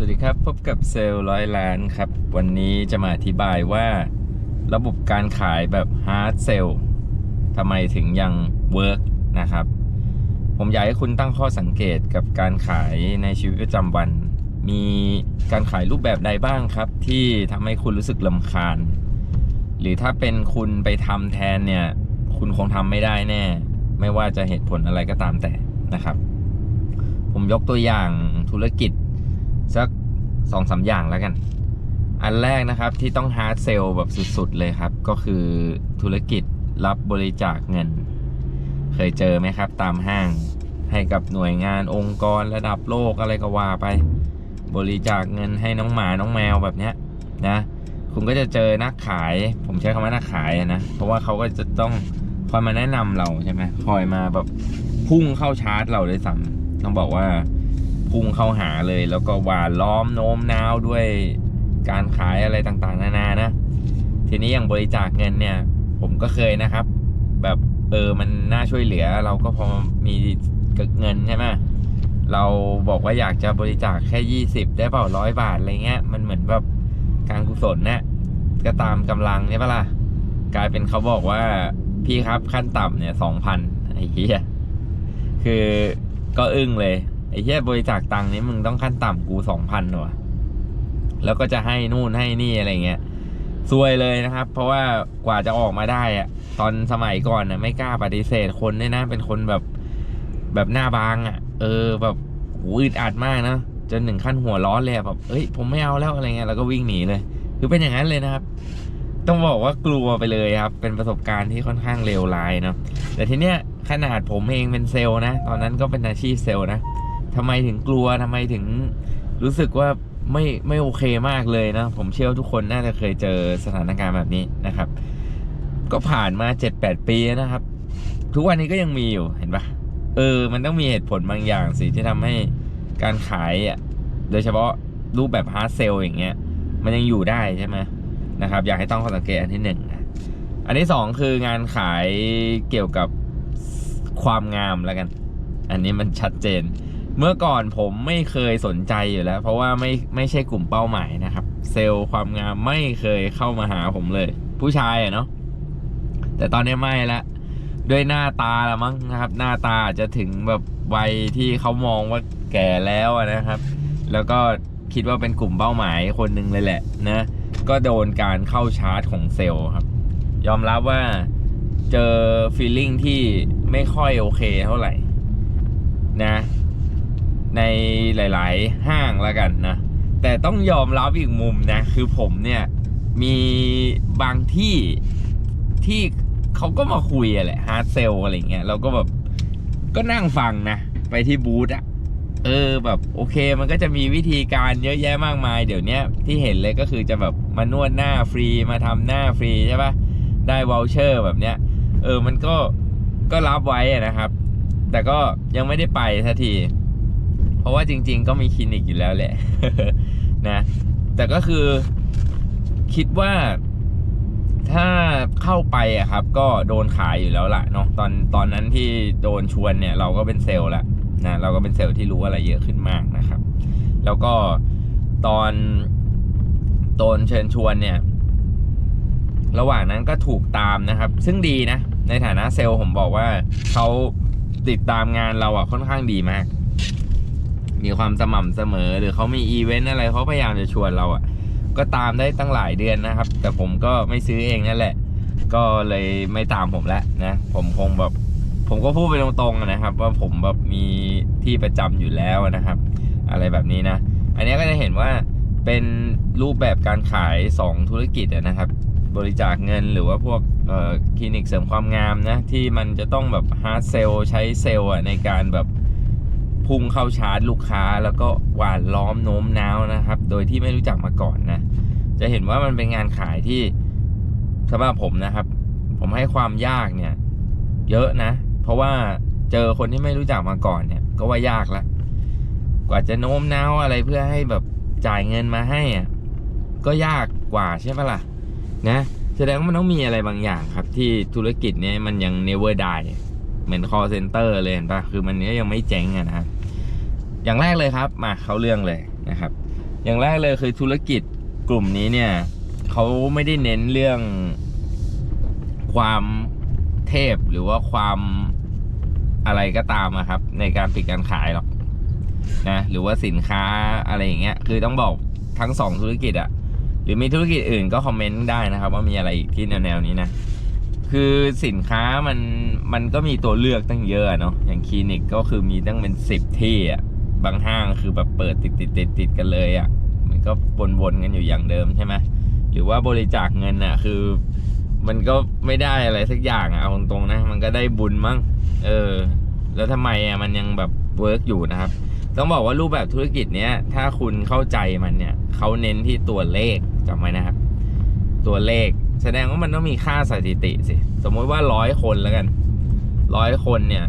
สวัสดีครับ พบกับเซลล์ร้อยล้านครับ วันนี้จะมาอธิบายว่า ระบบการขายแบบฮาร์ดเซลทำไมถึงยังเวิร์กนะครับ ผมอยากให้คุณตั้งข้อสังเกตกับการขายในชีวิตประจำวัน มีการขายรูปแบบใดบ้างครับ ที่ทำให้คุณรู้สึกลำคาญ หรือถ้าเป็นคุณไปทำแทนเนี่ย คุณคงทำไม่ได้แน่ ไม่ว่าจะเหตุผลอะไรก็ตามแต่นะครับ ผมยกตัวอย่างธุรกิจ สักสองสาอย่างแล้วกัน อันแรกนะครับที่ต้องฮาร์ดเซลแบบสุดๆเลยครับ ก็คือธุรกิจรับบริจาคเงิน เคยเจอไหมครับ ตามห้างให้กับหน่วยงานองค์กรระดับโลกอะไรก็ว่าไป บริจาคเงินให้น้องหมาน้องแมวแบบเนี้ยนะ คุณก็จะเจอนักขาย ผมใช้คำว่านักขายนะเพราะว่าเขาก็จะต้องคอยมาแนะนำเราใช่ไหมคอยมาแบบพุ่งเข้าชาร์จเราเลยซ้ำต้องบอกว่า พุ่งเข้าหาเลย แล้วก็หวานล้อมโน้มน้าวด้วยการขายอะไรต่างๆ นานานะ ทีนี้อย่างบริจาคเงินเนี่ย ผมก็เคยนะครับ แบบเออมันน่าช่วยเหลือ เราก็พอมีเงินใช่ไหมเราบอกว่าอยากจะบริจาคแค่ 20 ได้เปล่าร้อยบาทอะไรเงี้ยมันเหมือนแบบการกุศลนี่ยก็ตามกำลังใช่ปะล่ะกลายเป็นเขาบอกว่าพี่ครับขั้นต่ำเนี่ยสองพันไอ้เหี้ยคือก็อึ้งเลย ไอ้เหี้ยบริจาคตังค์นี้มึงต้องขั้นต่ำกูสองพันวแล้วก็จะให้นู่นให้นี่อะไรเงี้ยซวยเลยนะครับ เพราะว่ากว่าจะออกมาได้อะตอนสมัยก่อนนะไม่กล้าปฏิเสธคนเนี่ยนะ เป็นคนแบบแบบหน้าบางอะ่ะ เออแบบหูอึดอัดมากนะจนหนึ่งขั้นหัวร้อนเลยแบบเอ้ย ผมไม่เอาแล้วอะไรเงี้ยแล้วก็วิ่งหนีเลย คือเป็นอย่างนั้นเลยนะครับ ต้องบอกว่ากลัวไปเลยครับ เป็นประสบการณ์ที่ค่อนข้างเลวร้ายเนาะแต่ทีเนี้ยขนาดผมเองเป็นเซลล์นะ ตอนนั้นก็เป็นอาชีพเซลล์นะ ทำไมถึงกลัวทำไมถึงรู้สึกว่าไม่ไม่โอเคมากเลยนะ ผมเชื่อว่าทุกคนน่าจะเคยเจอสถานการณ์แบบนี้นะครับ ก็ผ่านมา7-8ปีแล้วนะครับ ทุกวันนี้ก็ยังมีอยู่เห็นปะเออ มันต้องมีเหตุผลบางอย่างสิที่ทำให้การขายอะโดยเฉพาะรูปแบบฮาร์ดเซลอย่างเงี้ย มันยังอยู่ได้ใช่ไหมนะครับ อยากให้ต้องสังเกตอันที่หนึ่งอันที่สองคืองานขายเกี่ยวกับความงามแล้วกัน อันนี้มันชัดเจน เมื่อก่อนผมไม่เคยสนใจอยู่แล้ว เพราะว่าไม่ไม่ใช่กลุ่มเป้าหมายนะครับ เซลล์ความงามไม่เคยเข้ามาหาผมเลย ผู้ชายอะเนาะแต่ตอนนี้ไม่ละด้วยหน้าตาละมั้งนะครับ หน้าตาจะถึงแบบวัยที่เขามองว่าแก่แล้วนะครับ แล้วก็คิดว่าเป็นกลุ่มเป้าหมายคนหนึ่งเลยแหละนะก็โดนการเข้าชาร์จของเซลล์ครับ ยอมรับว่าเจอฟีลลิ่งที่ไม่ค่อยโอเคเท่าไหร่นะ ในหลาย ๆ ห้างแล้วกันนะ แต่ต้องยอมรับอีกมุมนะ คือผมเนี่ยมีบางที่ที่เขาก็มาคุยอะแหละฮาร์ดเซลอะไรเงี้ยเราก็แบบก็นั่งฟังนะ ไปที่บูธอะเออแบบโอเคมันก็จะมีวิธีการเยอะแยะมากมาย เดี๋ยวนี้ที่เห็นเลยก็คือจะแบบมานวดหน้าฟรีมาทำหน้าฟรีใช่ปะได้วอลเชอร์แบบเนี้ย เออมันก็ก็รับไว้นะครับ แต่ก็ยังไม่ได้ไปสักที ราะว่าจริง ๆ ก็มีคลินิกอยู่แล้วแหละนะแต่ก็คือคิดว่าถ้าเข้าไปอะครับ ก็โดนขายอยู่แล้วล่ะเนาะตอนตอนนั้นที่โดนชวนเนี่ย เราก็เป็นเซลล์ละนะเราก็เป็นเซลล์ที่รู้อะไรเยอะขึ้นมากนะครับ แล้วก็ตอนโดนเชิญชวนเนี่ย ระหว่างนั้นก็ถูกตามนะครับ ซึ่งดีนะ ในฐานะเซลล์ผมบอกว่าเขาติดตามงานเราอะค่อนข้างดีมาก มีความสม่ำเสมอ หรือเขามีอีเวนต์อะไรเขาพยายามจะชวนเราอะก็ตามได้ตั้งหลายเดือนนะครับ แต่ผมก็ไม่ซื้อเองนั่นแหละ ก็เลยไม่ตามผมแล้วนะผมคงแบบผมก็พูดไปตรงๆนะครับ ว่าผมแบบมีที่ประจำอยู่แล้วนะครับ อะไรแบบนี้นะ อันนี้ก็จะเห็นว่าเป็นรูปแบบการขาย 2 ธุรกิจนะครับ บริจาคเงินหรือว่าพวกเอ่อคลินิกเสริมความงามนะที่มันจะต้องแบบฮาร์ดเซลใช้เซลล์ในการแบบ พุ่งเข้าชาร์จลูกค้าแล้วก็หวานล้อมโน้มน้าวนะครับ โดยที่ไม่รู้จักมาก่อนนะ จะเห็นว่ามันเป็นงานขายที่สำหรับผมนะครับ ผมให้ความยากเนี่ย เยอะนะ เพราะว่าเจอคนที่ไม่รู้จักมาก่อนเนี่ย ก็ว่ายากละกว่าจะโน้มน้าวอะไรเพื่อให้แบบจ่ายเงินมาให้อะก็ยากกว่าใช่ปะล่ะ นะ แสดงว่ามันต้องมีอะไรบางอย่างครับ ที่ธุรกิจเนี้ยมันยัง never die เหมือน call center เลยเห็นปะคือมันก็ยังไม่เจ๊งอะนะครับ อย่างแรกเลยครับมาเข้าเรื่องเลยนะครับ อย่างแรกเลยคือธุรกิจกลุ่มนี้เนี่ยเขาไม่ได้เน้นเรื่องความเทพหรือว่าความอะไรก็ตามอะครับ ในการปิดการขายหรอกนะหรือว่าสินค้าอะไรอย่างเงี้ยคือต้องบอกทั้งสองธุรกิจอะหรือมีธุรกิจอื่นก็คอมเมนต์ได้นะครับ ว่ามีอะไรอีกที่แนวๆนี้นะคือสินค้ามันมันก็มีตัวเลือกตั้งเยอะอะเนาะอย่างคลินิกก็คือมีตั้งเป็นสิบที่อะ บางห้างคือแบบเปิดติดติดติดติดกันเลยอะมันก็วนๆกันอยู่อย่างเดิมใช่ไหมหรือว่าบริจาคเงินอะคือมันก็ไม่ได้อะไรสักอย่างอะเอาตรงๆนะ มันก็ได้บุญมั้งเออ แล้วทำไมอะมันยังแบบเวิร์กอยู่นะครับ ต้องบอกว่ารูปแบบธุรกิจเนี้ย ถ้าคุณเข้าใจมันเนี่ยเขาเน้นที่ตัวเลขจำไว้นะครับ ตัวเลขแสดงว่ามันต้องมีค่าสถิติสิ สมมติว่าร้อยคนแล้วกันร้อยคนเนี่ย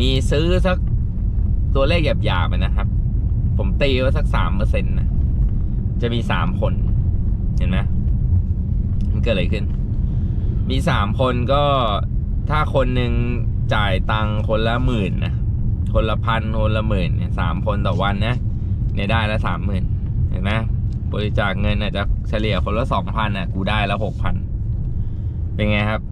มีซื้อสัก ตัวเลขหยาบๆอะนะครับ ผมตีว่าสักสามเปอร์เซ็นต์นะ จะมีสามคน เห็นไหมมันเกิดอะไรขึ้น มีสามคนก็ถ้าคนหนึ่งจ่ายตังค์คนละหมื่นนะ คนละพันคนละหมื่นเนี่ยสามคนต่อวันนะเนี่ยได้ละสามหมื่นเห็นไหมบริจาคเงินอาจจะเฉลี่ยคนละสองพันอะ กูได้ละหกพันเป็นไงครับ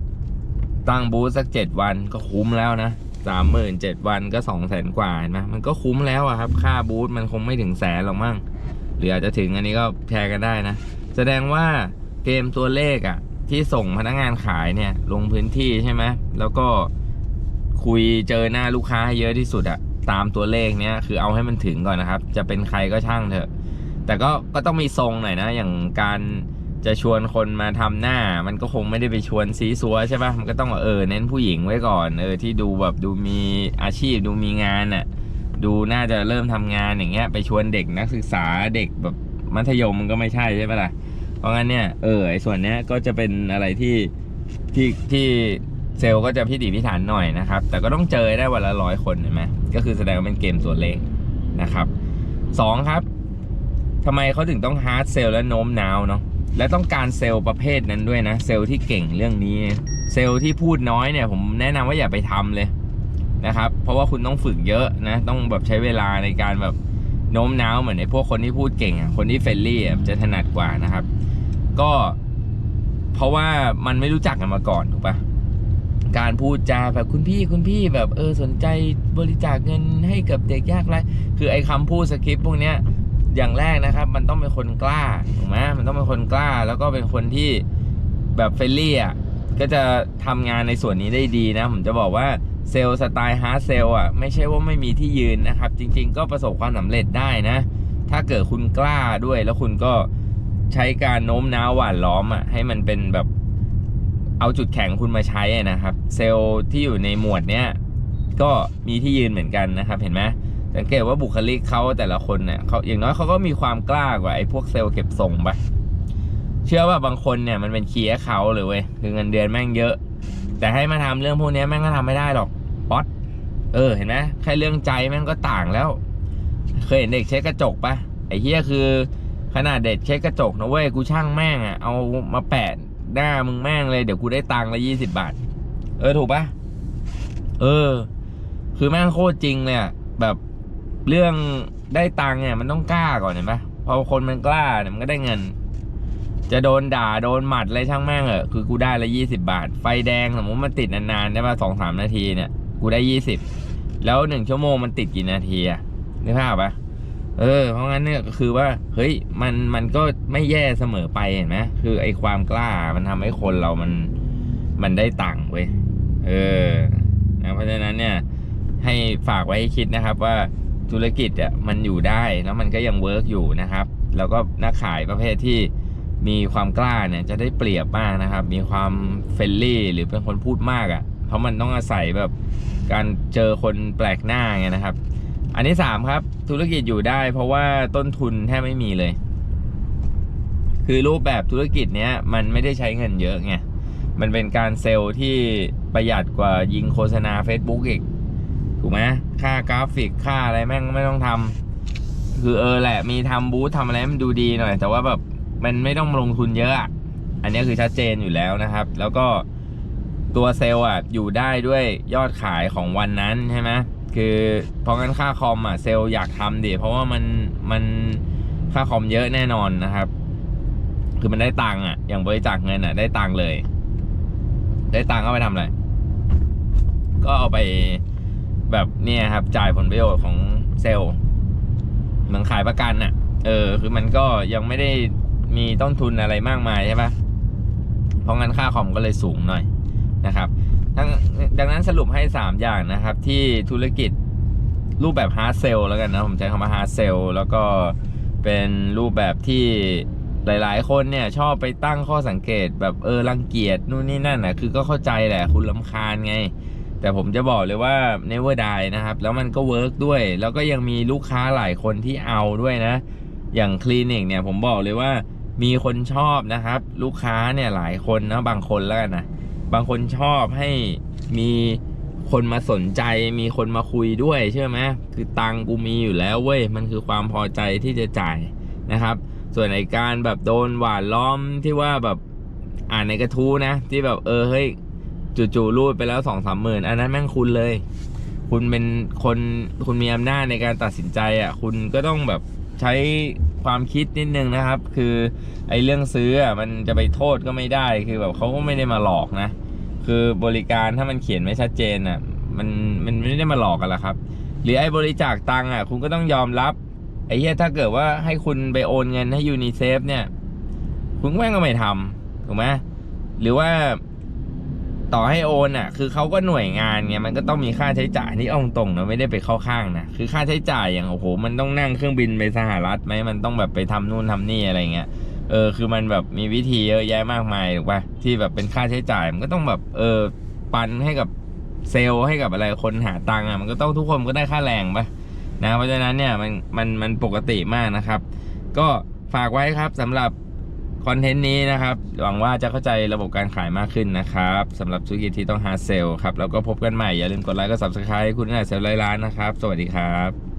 ตั้งบูธสักเจ็ดวันก็คุ้มแล้วนะ สามหมื่นเจ็ดวันก็สองแสนกว่าเห็นไหมมันก็คุ้มแล้วอะครับ ค่าบูธมันคงไม่ถึงแสนหรอกมั้งหรืออาจจะถึงอันนี้ก็แชร์กันได้นะ แสดงว่าเกมตัวเลขอะที่ส่งพนักงานขายเนี่ยลงพื้นที่ใช่ไหมแล้วก็คุยเจอหน้าลูกค้าให้เยอะที่สุดอะตามตัวเลขเนี้ยคือเอาให้มันถึงก่อนนะครับ จะเป็นใครก็ช่างเถอะ แต่ก็ก็ต้องมีทรงหน่อยนะ อย่างการ จะชวนคนมาทำหน้า มันก็คงไม่ได้ไปชวนซีซัวใช่ปะมันก็ต้องเออเน้นผู้หญิงไว้ก่อน เออที่ดูแบบดูมีอาชีพดูมีงานอะดูน่าจะเริ่มทำงานอย่างเงี้ย ไปชวนเด็กนักศึกษาเด็กแบบมัธยมมันก็ไม่ใช่ใช่ปะล่ะ เพราะงั้นเนี่ยเออไอ้ส่วนเนี้ยก็จะเป็นอะไรที่ที่ที่เซลล์ก็จะพิถีพิถันหน่อยนะครับ แต่ก็ต้องเจอได้วันละร้อยคนเห็นไหมก็คือแสดงว่าเป็นเกมตัวเลขนะครับสองครับทำไมเขาถึงต้องฮาร์ดเซลล์และโน้มน้าวเนาะ และต้องการเซลล์ประเภทนั้นด้วยนะ เซลล์ที่เก่งเรื่องนี้ เซลล์ที่พูดน้อยเนี่ย ผมแนะนำว่าอย่าไปทำเลยนะครับ เพราะว่าคุณต้องฝึกเยอะนะ ต้องแบบใช้เวลาในการแบบโน้มน้าวเหมือนไอ้พวกคนที่พูดเก่งอะ คนที่เฟรนลี่อะจะถนัดกว่านะครับ ก็เพราะว่ามันไม่รู้จักกันมาก่อนถูกปะการพูดจาแบบคุณพี่คุณพี่แบบเออสนใจบริจาคเงินให้กับเด็กยากไร้คือไอ้คำพูดสคริปต์พวกเนี้ย อย่างแรกนะครับ มันต้องเป็นคนกล้าถูกไหมมันต้องเป็นคนกล้า แล้วก็เป็นคนที่แบบเฟรนลี่อะก็จะทำงานในส่วนนี้ได้ดีนะ ผมจะบอกว่าเซลล์สไตล์ฮาร์ดเซลล์อะไม่ใช่ว่าไม่มีที่ยืนนะครับ จริง ๆ ก็ประสบความสำเร็จได้นะ ถ้าเกิดคุณกล้าด้วยแล้วคุณก็ใช้การโน้มน้าวหวานล้อมอะให้มันเป็นแบบเอาจุดแข็งคุณมาใช้นะครับ เซลล์ที่อยู่ในหมวดเนี้ยก็มีที่ยืนเหมือนกันนะครับ เห็นไหม สังเกตว่าบุคลิกเขาแต่ละคนเนี่ยเขาอย่างน้อยเขาก็มีความกล้ากว่าไอ้พวกเซลล์เก็บส่งไปเชื่อว่าบางคนเนี่ยมันเป็นเคียร์เขาเลยเว้ยคือเงินเดือนแม่งเยอะ แต่ให้มาทำเรื่องพวกนี้แม่งก็ทำไม่ได้หรอกป๊อตเออเห็นไหมแค่เรื่องใจแม่งก็ต่างแล้ว เคยเห็นเด็กเช็ดกระจกปะไอ้เฮียคือขนาดเด็กเช็ดกระจกนะเว้ยกูช่างแม่งอะเอามาแปะหน้ามึงแม่งเลยเดี๋ยวกูได้ตังค์ละยี่สิบบาท เออถูกปะเออ คือแม่งโคตรจริงเลยอะแบบ เรื่องได้ตังค์เนี่ยมันต้องกล้าก่อนเห็นปะพอคนมันกล้าเนี่ยมันก็ได้เงิน จะโดนด่าโดนหมัดอะไรช่างแม่งเออะคือกูได้ละยี่สิบาท ไฟแดงสมมติมันติดนานๆได้ป่ะสองสามนาทีเนี่ย กูได้ยี่สิบแล้วหนึ่งชั่วโมงมันติดกี่นาทีอะนึกภาพปะเออ เพราะงั้นเนี่ยก็คือว่า เฮ้ย มันมันก็ไม่แย่เสมอไปเห็นไหมคือไอ้ความกล้ามันทำให้คนเรามันมันได้ตังค์เว้ยเออนะเพราะฉะนั้นเนี่ย ให้ฝากไว้ให้คิดนะครับว่า ธุรกิจอะมันอยู่ได้แล้วมันก็ยังเวิร์กอยู่นะครับ แล้วก็นักขายประเภทที่มีความกล้าเนี่ยจะได้เปรียบมากนะครับ มีความเฟรนลี่หรือเป็นคนพูดมากอะ เพราะมันต้องอาศัยแบบการเจอคนแปลกหน้าไงนะครับ อันที่สามครับธุรกิจอยู่ได้ เพราะว่าต้นทุนแทบไม่มีเลย คือรูปแบบธุรกิจเนี้ยมันไม่ได้ใช้เงินเยอะไงมันเป็นการเซลล์ที่ประหยัดกว่ายิงโฆษณา Facebook อีก ถูกไหมค่ากราฟิกค่าอะไรแม่งไม่ต้องทำคือเออแหละ มีทำบูธทำอะไรมันดูดีหน่อย แต่ว่าแบบมันไม่ต้องลงทุนเยอะอะอันนี้คือชัดเจนอยู่แล้วนะครับ แล้วก็ตัวเซลล์อะอยู่ได้ด้วยยอดขายของวันนั้นใช่ไหมคือเพราะงั้นค่าคอมอะเซลล์อยากทำดิเพราะว่ามันมันค่าคอมเยอะแน่นอนนะครับ คือมันได้ตังค์อะ อย่างบริจาคเงินอะ ได้ตังค์เลย ได้ตังค์ก็ไปทำอะไร ก็เอาไป แบบเนี่ยครับจ่ายผลประโยชน์ของเซลล์เหมือนขายประกันอะ เออ คือมันก็ยังไม่ได้มีต้นทุนอะไรมากมายใช่ปะเพราะงั้นค่าคอมก็เลยสูงหน่อยนะครับทั้งดังนั้นสรุปให้ 3 อย่างนะครับ ที่ธุรกิจรูปแบบฮาร์ดเซลแล้วกันนะ ผมใช้คำว่าฮาร์ดเซลแล้วก็เป็นรูปแบบที่หลาย ๆ คนเนี่ยชอบไปตั้งข้อสังเกตแบบเออรังเกียจนู่นนี่นั่นนะคือก็เข้าใจแหละคุณลำคาญไง แต่ผมจะบอกเลยว่า never die นะครับ แล้วมันก็เวิร์กด้วย แล้วก็ยังมีลูกค้าหลายคนที่เอาด้วยนะ อย่างคลินิกเนี่ยผมบอกเลยว่ามีคนชอบนะครับ ลูกค้าเนี่ยหลายคนนะบางคนแล้วกันนะบางคนชอบให้มีคนมาสนใจมีคนมาคุยด้วยเชื่อไหมคือตังกูมีอยู่แล้วเว้ยมันคือความพอใจที่จะจ่ายนะครับ ส่วนในการแบบโดนหวานล้อมที่ว่าแบบอ่านในกระทู้นะ ที่แบบเออเฮ้ย จู่ๆรูดไปแล้วสองสามหมื่นอันนั้นแม่งคุณเลย คุณเป็นคนคุณมีอำนาจในการตัดสินใจอะ คุณก็ต้องแบบใช้ความคิดนิดนึงนะครับ คือไอ้เรื่องซื้ออะมันจะไปโทษก็ไม่ได้คือแบบเขาก็ไม่ได้มาหลอกนะ คือบริการถ้ามันเขียนไม่ชัดเจนอะมันมันไม่ได้มาหลอกกันละครับ หรือไอ้บริจาคตังค์อะ คุณก็ต้องยอมรับไอ้เหี้ยถ้าเกิดว่าให้คุณไปโอนเงินให้ยูนิเซฟเนี่ย คุณแม่งก็ไม่ทำถูกไหมหรือว่า ต่อให้โอนอะ คือเขาก็หน่วยงานไงมันก็ต้องมีค่าใช้จ่ายนี่เอาตรงๆนะไม่ได้ไปเข้าข้างนะคือค่าใช้จ่ายอย่างโอ้โหมันต้องนั่งเครื่องบินไปสหรัฐไหมมันต้องแบบไปทำนู่นทำนี่อะไรเงี้ยเออคือมันแบบมีวิธีเยอะแยะมากมายถูกป่ะที่แบบเป็นค่าใช้จ่ายมันก็ต้องแบบเออปันให้กับเซลล์ให้กับอะไรคนหาตังค์อะมันก็ต้องทุกคนก็ได้ค่าแรงป่ะนะเพราะฉะนั้นเนี่ยมันมันมันปกติมากนะครับ ก็ฝากไว้ครับสำหรับ คอนเทนต์นี้นะครับ หวังว่าจะเข้าใจระบบการขายมากขึ้นนะครับสำหรับธุรกิจที่ต้องหาเซลล์ครับ แล้วก็พบกันใหม่ อย่าลืมกดไลค์กด subscribe คุณนายเซลล์ร้ร้านนะครับ สวัสดีครับ